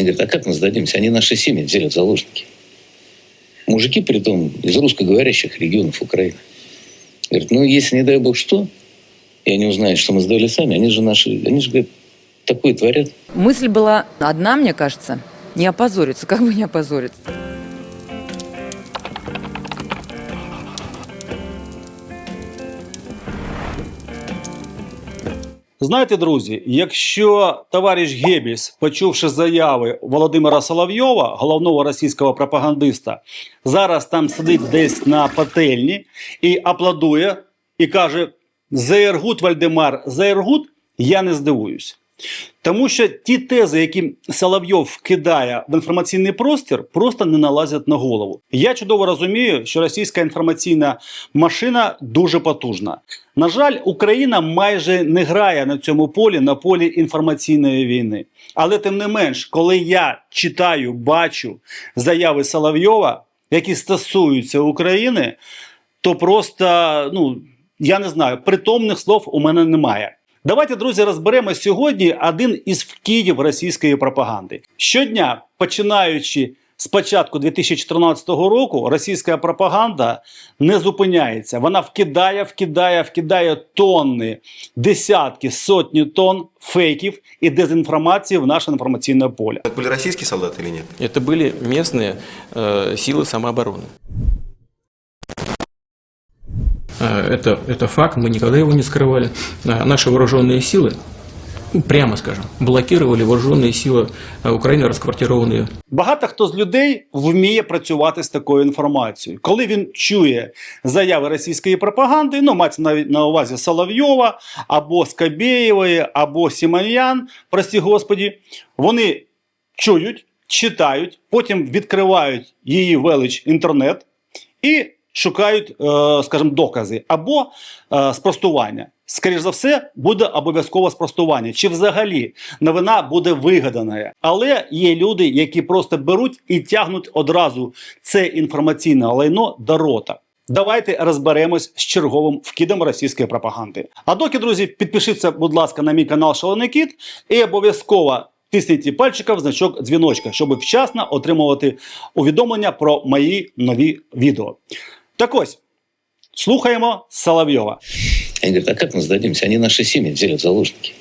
Они говорят, а как мы сдадимся? Они наши семьи взяли в заложники. Мужики, при том, из русскоговорящих регионов Украины. Говорят, ну, если, не дай бог, что, и они узнают, что мы сдали сами, они же наши, они же, говорят, такое творят. Мысль была одна, мне кажется, не опозориться. Как бы не опозориться? Знаєте, друзі, якщо товариш Гебіс, почувши заяви Володимира Соловйова, головного російського пропагандиста, зараз там сидить десь на пательні і аплодує, і каже: Зергут Вальдемар, Зергут, я не здивуюсь. Тому що ті тези, які Соловйов вкидає в інформаційний простір, просто не налазять на голову. Я чудово розумію, що російська інформаційна машина дуже потужна. На жаль, Україна майже не грає на цьому полі, на полі інформаційної війни. Але тим не менш, коли я читаю, бачу заяви Соловйова, які стосуються України, то просто ну я не знаю, притомних слов у мене немає. Давайте, друзі, розберемо сьогодні один із вкидів російської пропаганди. Щодня, починаючи з початку 2014 року, російська пропаганда не зупиняється. Вона вкидає, вкидає, вкидає тонни, десятки, сотні тонн фейків і дезінформації в наше інформаційне поле. Это были российские солдаты или нет? Это были местные э, силы самообороны. Э, Это, это факт, мы никогда его не скрывали. Э, Наши вооруженные силы, ну, прямо скажем, блокировали вооруженные силы э, Украины, расквартированные Багато хто з людей вміє працювати з такою інформацією. Коли він чує заяви російської пропаганди, ну мається на, на увазі Соловйова або Скабєєвої, або Сімоньян, прості господі, вони чують, читають, потім відкривають її велич інтернет і шукають, е, скажімо, докази або е, спростування. Скоріше за все, буде обов'язково спростування, чи взагалі новина буде вигадана. Але є люди, які просто беруть і тягнуть одразу це інформаційне лайно до рота. Давайте розберемось з черговим вкидом російської пропаганди. А доки, друзі, підпишіться, будь ласка, на мій канал Шалений Кіт і обов'язково тисніть пальчика в значок дзвіночка, щоб вчасно отримувати увідомлення про мої нові відео. Так ось, слухаємо Соловйова. Они говорят, а как мы сдадимся? Они наши семьи взяли в заложники.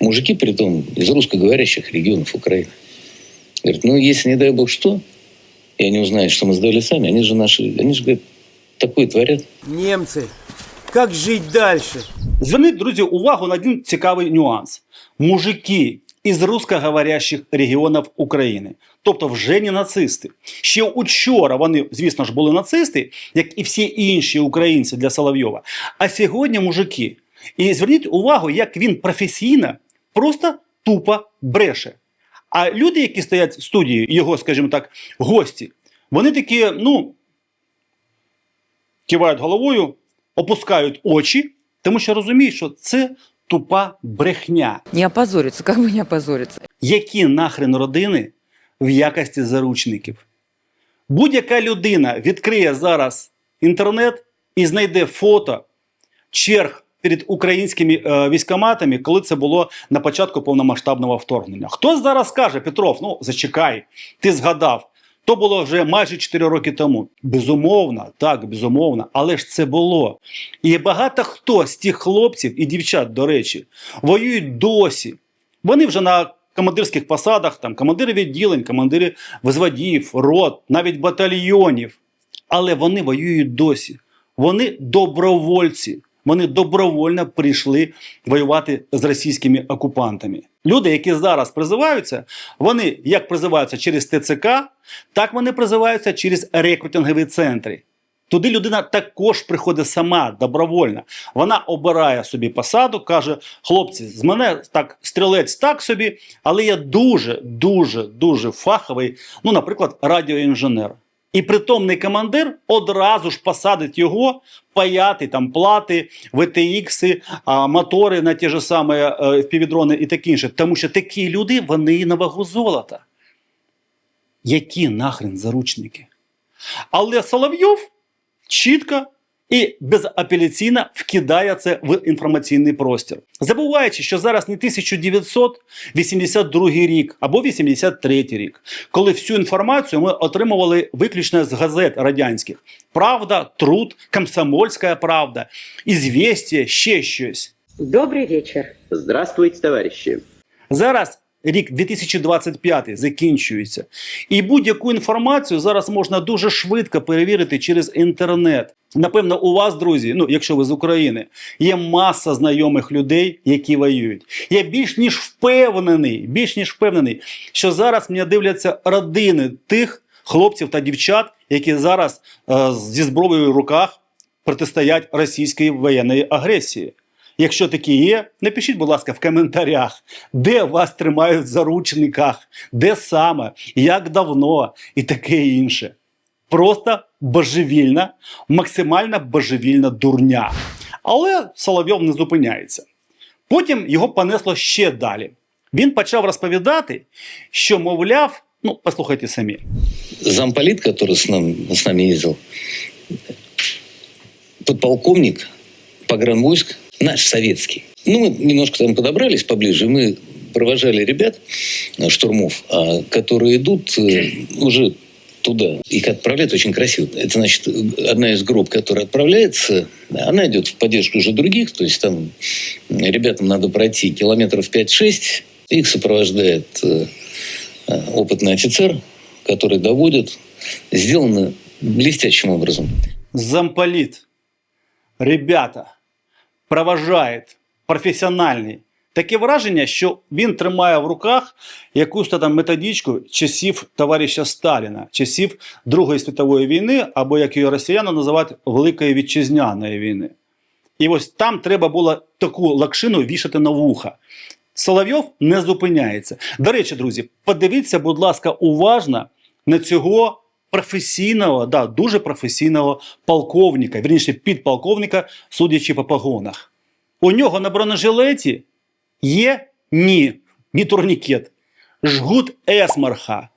Мужики, при том, из русскоговорящих регионов Украины. Говорят, ну, если, не дай бог, что, и они узнают, что мы сдали сами, они же наши, они же, говорят, такое творят. Немцы, как жить дальше? Зверніть, друзі, увагу на один цікавий нюанс. Мужики із русскоговорящих регіонів України, тобто вже не нацисти. Ще учора вони, звісно ж, були нацисти, як і всі інші українці для Соловйова. А сьогодні мужики. І зверніть увагу, як він професійно просто тупо бреше. А люди, які стоять в студії, його, скажімо так, гості, вони такі, ну, кивають головою, опускають очі, тому що розуміють, що це тупа брехня. Не опозориться. Как бы не опозориться? Які нахрен родини в якості заручників? Будь-яка людина відкриє зараз інтернет і знайде фото черг перед українськими е, військоматами, коли це було на початку повномасштабного вторгнення. Хто зараз скаже, Петров, ну зачекай, ти згадав. То було вже майже 4 роки тому. Безумовно, так, безумовно, але ж це було. І багато хто з тих хлопців і дівчат, до речі, воюють досі. Вони вже на командирських посадах, там командири відділень, командири взводів, рот, навіть батальйонів. Але вони воюють досі. Вони добровольці. Вони добровольно прийшли воювати з російськими окупантами. Люди, які зараз призиваються, вони як призиваються через ТЦК, так вони призиваються через рекрутингові центри. Туди людина також приходить сама добровольно. Вона обирає собі посаду, каже: хлопці, з мене так стрілець так собі, але я дуже, дуже, дуже фаховий, ну, наприклад, радіоінженер. І притомний командир одразу ж посадить його паяти там плати, ВТХ, мотори на ті ж самі е, впівдрони і таке інше. Тому що такі люди вони на вагу золота. Які нахрен заручники? Але Соловйов чітко і безапеляційно вкидає це в інформаційний простір, забуваючи, що зараз не 1982 рік або 83 рік, коли всю інформацію ми отримували виключно з газет радянських: Правда, Труд, Комсомольська правда, Ізвєстія, ще щось. Добрый вечер. Здравствуйте, товарищи. Зараз рік 2025 закінчується, і будь-яку інформацію зараз можна дуже швидко перевірити через інтернет. Напевно, у вас, друзі, ну якщо ви з України, є маса знайомих людей, які воюють. Я більш ніж впевнений, більш ніж впевнений, що зараз мене дивляться родини тих хлопців та дівчат, які зараз е, зі зброєю в руках протистоять російській воєнної агресії. Якщо такі є, напишіть, будь ласка, в коментарях, де вас тримають в заручниках, де саме, як давно і таке інше. Просто божевільна, максимально божевільна дурня. Але Соловйов не зупиняється. Потім його понесло ще далі. Він почав розповідати, що, мовляв, ну, послухайте самі. С, нам, с нами ездил, подполковник погранвойск, наш советский. Ну, мы немножко там подобрались поближе, мы провожали ребят, э, штурмов, а, которые идут э, уже туда. Их отправляют очень красиво. Это значит, одна из групп, которая отправляется, она идет в поддержку уже других, то есть там ребятам надо пройти километров 5-6, их сопровождает э, опытный офицер, который доводит. Сделано блестящим образом. Замполіт, ребята, проважають професіональний. Таке враження, що він тримає в руках якусь там методичку часів товариша Сталіна, часів Другої світової війни, або як її росіяни називають Великої вітчизняної війни. І ось там треба було таку лакшину вішати на вуха. Соловйов не зупиняється. До речі, друзі, подивіться, будь ласка, уважно на цього професійного, да, дуже професійного полковника, вірніше підполковника, судячи по погонах. У нього на бронежилеті є ні, ні турнікет, жгут есмарха.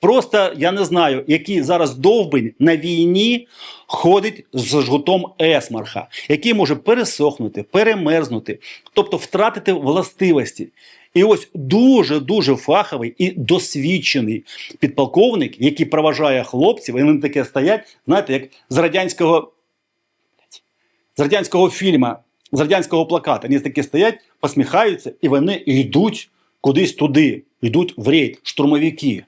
Просто я не знаю, який зараз довбень на війні ходить з жгутом есмарха, який може пересохнути, перемерзнути, тобто втратити властивості. І ось дуже дуже фаховий і досвідчений підполковник, який проважає хлопців, і вони таке стоять, знаєте, як з радянського з радянського фільму, з радянського плаката. Вони такі стоять, посміхаються, і вони йдуть кудись туди, йдуть в рейд, штурмовики.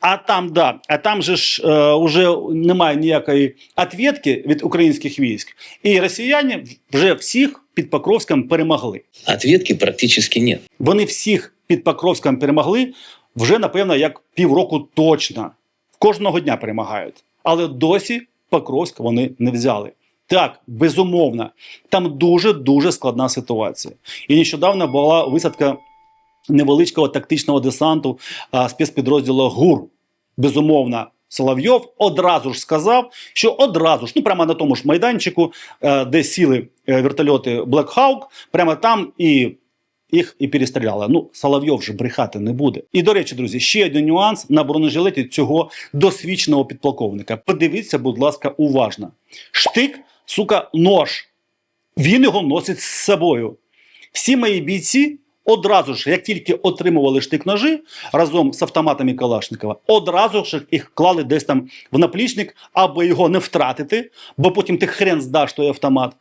А там, да, а там же ж е, уже немає ніякої відповідки від українських військ. І росіяни вже всіх під Покровськом перемогли. Ответки практически нет. Вони всіх під Покровськом перемогли вже, напевно, як півроку точно. Кожного дня перемагають. Але досі Покровськ вони не взяли. Так, безумовно, там дуже-дуже складна ситуація. І нещодавно була висадка невеличкого тактичного десанту а, спецпідрозділу ГУР. Безумовно, Соловйов одразу ж сказав, що одразу ж, ну прямо на тому ж майданчику, е, де сіли е, вертольоти Black Hawk, прямо там і їх і перестріляли. Ну, Соловйов же брехати не буде. І до речі, друзі, ще один нюанс на бронежилеті цього досвідченого підполковника. Подивіться, будь ласка, уважно. Штик, сука, нож. Він його носить з собою. Всі мої бійці одразу ж, як тільки отримували штик-ножі разом з автоматами Калашникова, одразу ж їх клали десь там в наплічник, аби його не втратити, бо потім ти хрен здаш той автомат.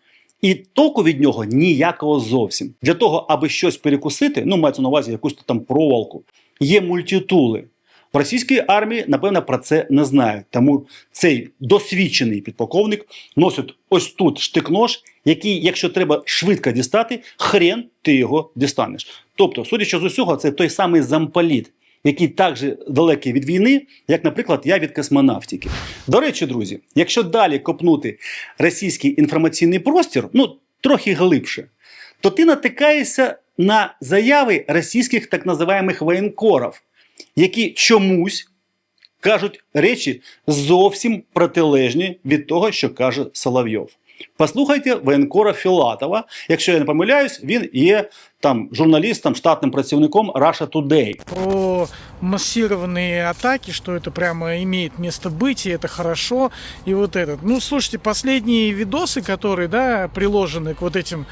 І току від нього ніякого зовсім. Для того, аби щось перекусити, ну мається на увазі якусь там проволоку, є мультитули. В російській армії, напевно, про це не знають. Тому цей досвідчений підполковник носить ось тут штик-нож, який, якщо треба швидко дістати, хрен ти його дістанеш. Тобто, судячи з усього, це той самий замполіт, який так же далекий від війни, як, наприклад, я від космонавтики. До речі, друзі, якщо далі копнути російський інформаційний простір, ну трохи глибше, то ти натикаєшся на заяви російських так називаємих воєнкорів, які чомусь кажуть речі зовсім протилежні від того, що каже Соловйов. Послухайте воєнкора Філатова. Якщо я не помиляюсь, він є там журналістом, штатним працівником Russia Today. О, массированные атаки, что это прямо имеет место быть, и это хорошо, и вот этот. Ну, слушайте, последние видосы, которые, да, приложены к вот этим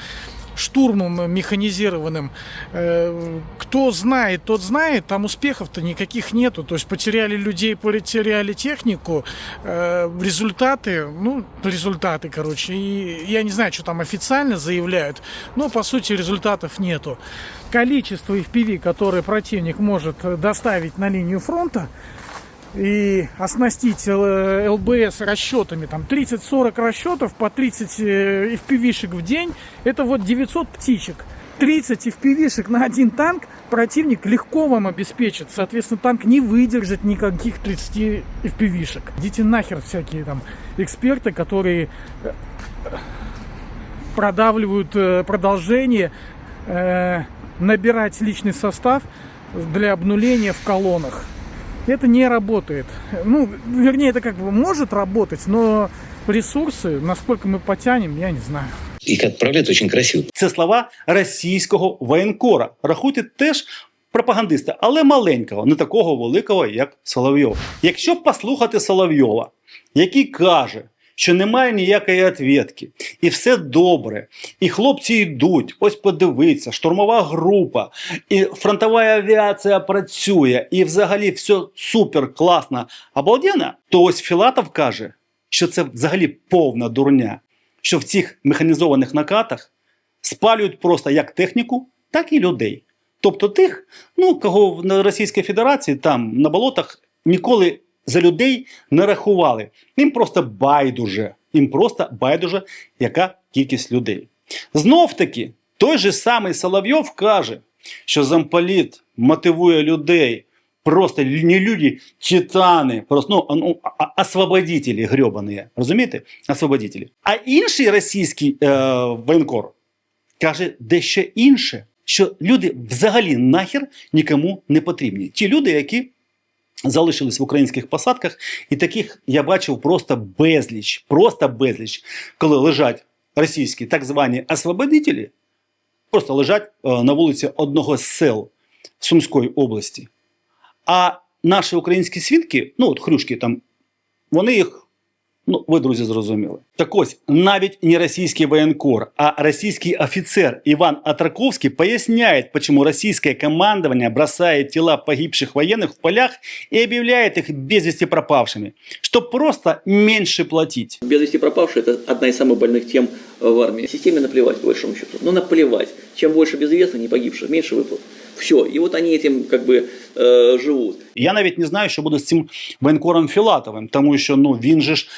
штурмом механизированным. Э, Кто знает, тот знает, там успехов-то никаких нету. То есть потеряли людей, потеряли технику, Э, результаты, ну, результаты, короче. И я не знаю, что там официально заявляют, но по сути результатов нету. Количество FPV, которое противник может доставить на линию фронта, и оснастить э, ЛБС расчетами, там 30-40 расчетов по 30 э, FPV-шек в день, это вот 900 птичек. 30 FPV-шек на один танк противник легко вам обеспечит. Соответственно, танк не выдержит никаких 30 FPV-шек. Идите нахер всякие там эксперты, которые э, продавливают э, продолжение, э, набирать личный состав для обнуления в колоннах. Это не работает. Ну, вернее, это как бы может работать, но ресурсы, насколько мы потянем, я не знаю. Их отправляют очень красиво. Це слова російського воєнкора. Рахуйте теж пропагандиста, але маленького, не такого великого, як Соловйов. Якщо послухати Соловйова, який каже, що немає ніякої відвідки, і все добре, і хлопці йдуть, ось подивиться, штурмова група, і фронтова авіація працює, і взагалі все супер класно, обалденно, то ось Філатов каже, що це взагалі повна дурня, що в цих механізованих накатах спалюють просто як техніку, так і людей. Тобто тих, ну кого в Російській Федерації там на болотах ніколи за людей не рахували. Їм просто байдуже. Їм просто байдуже, яка кількість людей. Знов таки, той же самий Соловйов каже, що замполіт мотивує людей. Просто не люди, титани, просто ну, освободителі гребані, розумієте? Освободителі. А інший російський е, воєнкор каже дещо інше, що люди взагалі нахер нікому не потрібні. Ті люди, які залишились в українських посадках, і таких я бачив просто безліч, просто безліч, коли лежать російські так звані освободителі, просто лежать е, на вулиці одного з сел Сумської області. А наші українські свідки, ну от хрюшки там, вони їх. Ну, ви, друзі, зрозуміли. Так ось, навіть не російський воєнкор, а російський офіцер Іван Атраковський поясняет, почему российское командование бросает тела погибших военных в полях и объявляет их без вести пропавшими, чтобы просто меньше платить. Без вести пропавшие – это одна из самых больных тем э, в армии. Системе наплевать, по большому счету. Ну, наплевать. Чем больше безвестных, не погибших, меньше выплат. Все. И вот они этим как бы э, живут. Я навіть не знаю, що буде з цим воєнкором Філатовим, тому що ну, він же ж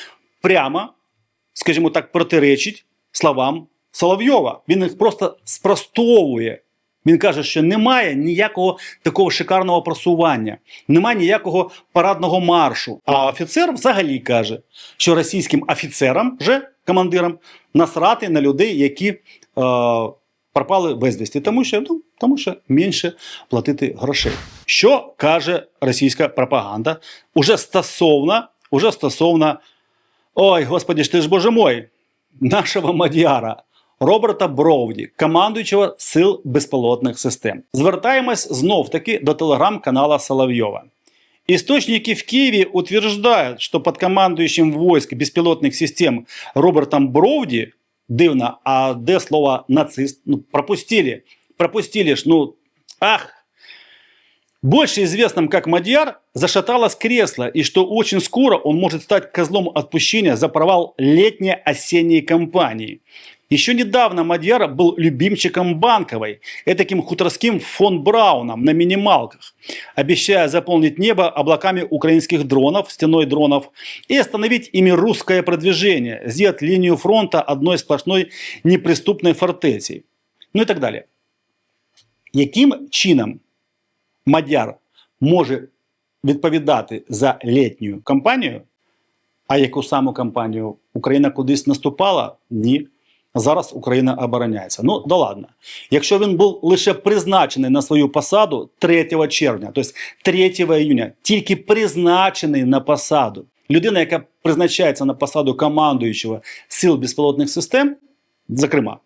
Прямо, скажімо так, протиречить словам Соловйова. Він їх просто спростовує. Він каже, що немає ніякого такого шикарного просування, немає ніякого парадного маршу. А офіцер взагалі каже, що російським офіцерам, же командирам, насрати на людей, які е, пропали безвісті, тому що, ну, тому що менше платити грошей. Що каже російська пропаганда уже стосовно, уже стосовно, ой, господи ж ти ж боже мой, нашого мадяра Роберта Бровді, командуючого сил безпілотних систем. Звертаємось знов таки до телеграм-канала Соловйова. Источники в Киеве утверждают, что под командующим войск беспилотных систем Робертом Бровди, дивно, а де слово нацист, ну, пропустили, пропустили ж, ну, ах, больше известным как Мадьяр, зашаталось кресло, и что очень скоро он может стать козлом отпущения за провал летней-осенней кампании. Еще недавно Мадьяр был любимчиком Банковой, таким хуторским фон Брауном на минималках, обещая заполнить небо облаками украинских дронов, стеной дронов, и остановить ими русское продвижение, сделать линию фронта одной сплошной неприступной фортецей. Ну и так далее. Яким чином Мадяр може відповідати за літню кампанію, а яку саму кампанію Україна кудись наступала? Ні. Зараз Україна обороняється. Ну, да ладно. Якщо він був лише призначений на свою посаду 3 червня, тобто 3 іюня, тільки призначений на посаду, людина, яка призначається на посаду командуючого сил безпілотних систем, зокрема,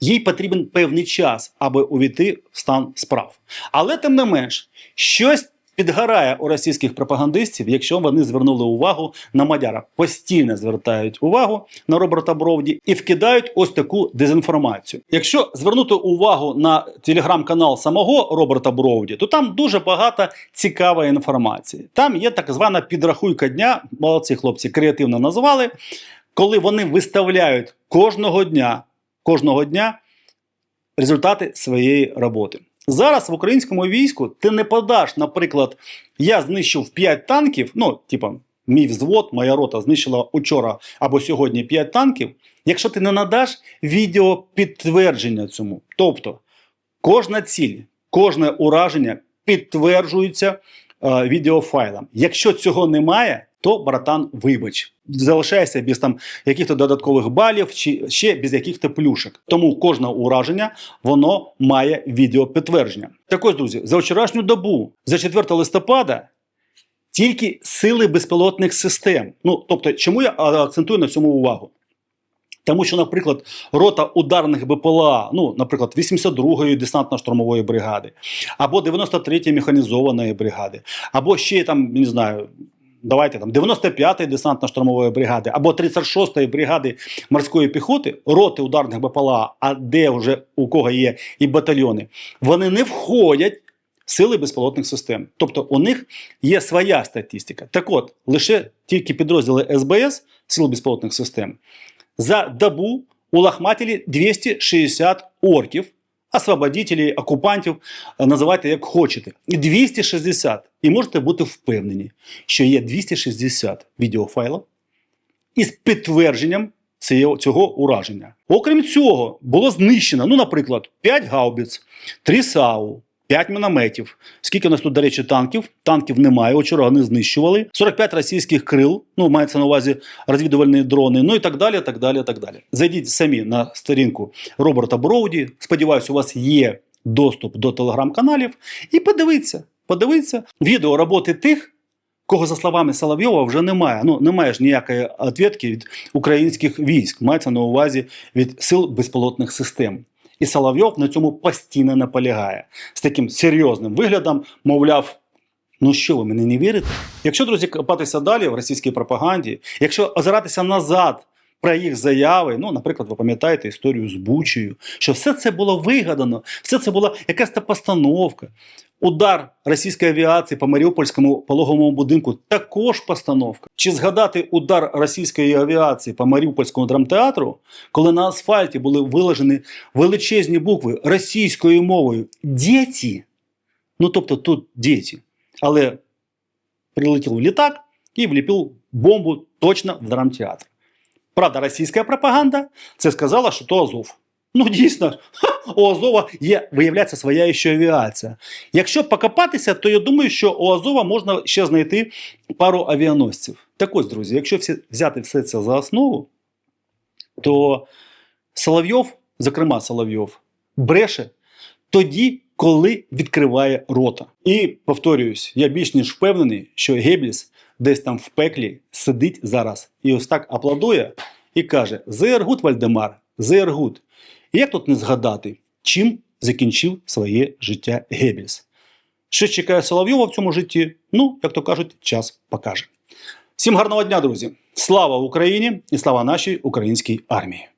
їй потрібен певний час, аби увійти в стан справ. Але тим не менш, щось підгорає у російських пропагандистів, якщо вони звернули увагу на Мадяра. Постійно звертають увагу на Роберта Бровді і вкидають ось таку дезінформацію. Якщо звернути увагу на телеграм-канал самого Роберта Бровді, то там дуже багато цікавої інформації. Там є так звана підрахуйка дня. Молодці хлопці креативно назвали, коли вони виставляють кожного дня, кожного дня результати своєї роботи. Зараз в українському війську ти не подаш, наприклад, я знищив 5 танків, ну, типа, мій взвод, моя рота знищила учора або сьогодні 5 танків, якщо ти не надаш відео підтвердження цьому. Тобто, кожна ціль, кожне ураження підтверджується е, відеофайлом. Якщо цього немає, то братан, вибач, залишайся без там яких-то додаткових балів чи ще без яких-то плюшек. Тому кожне ураження воно має відеопідтвердження. Так ось, друзі, за вчорашню добу, за 4 листопада, тільки сили безпілотних систем. Ну тобто, чому я акцентую на цьому увагу? Тому що, наприклад, рота ударних БПЛА, ну, наприклад, 82-ї десантно-штурмової бригади, або 93-ї механізованої бригади, або ще там, не знаю, давайте там 95-ї десантно-штурмової бригади, або 36-ї бригади морської піхоти, роти ударних БПЛА, а де вже у кого є і батальйони, вони не входять в сили безпілотних систем. Тобто у них є своя статистика. Так от, лише тільки підрозділи СБС, сил безпілотних систем, за добу улахматили 260 орків, освободителів, окупантів, е, називайте як хочете. І 260. І можете бути впевнені, що є 260 відеофайлів із підтвердженням цього ураження. Окрім цього, було знищено, ну, наприклад, 5 гаубиць, 3 САУ, 5 мінометів. Скільки у нас тут, до речі, танків? Танків немає, вчора вони знищували. 45 російських крил, ну, мається на увазі розвідувальні дрони, ну і так далі, так далі, так далі. Зайдіть самі на сторінку Роберта Броуді. Сподіваюсь, у вас є доступ до телеграм-каналів. І подивіться, подивіться відео роботи тих, кого, за словами Соловйова, вже немає. Ну, немає ж ніякої відповідки від українських військ, мається на увазі від сил безпілотних систем. І Соловйов на цьому постійно наполягає з таким серйозним виглядом, мовляв. Ну що ви мені не вірите? Якщо друзі копатися далі в російській пропаганді, якщо озиратися назад про їх заяви, ну, наприклад, ви пам'ятаєте історію з Бучею, що все це було вигадано, все це була якась та постановка. Удар російської авіації по Маріупольському пологовому будинку також постановка. Чи згадати удар російської авіації по Маріупольському драмтеатру, коли на асфальті були виложені величезні букви російською мовою «Діти», ну тобто тут діти, але прилетів літак і вліпив бомбу точно в драмтеатр. Правда, російська пропаганда це сказала, що то Азов. Ну, дійсно, у Азова є, виявляється, своя ще авіація. Якщо покопатися, то я думаю, що у Азова можна ще знайти пару авіаносців. Так ось, друзі, якщо всі, взяти все це за основу, то Соловйов, зокрема Соловйов, бреше тоді, коли відкриває рота. І повторююсь, я більш ніж впевнений, що Геббельс десь там в пеклі сидить зараз і ось так аплодує і каже: Зеергут, Вальдемар, Зеергут. Як тут не згадати, чим закінчив своє життя Геббельс? Що чекає Соловйова в цьому житті? Ну, як то кажуть, час покаже. Всім гарного дня, друзі! Слава Україні і слава нашій українській армії!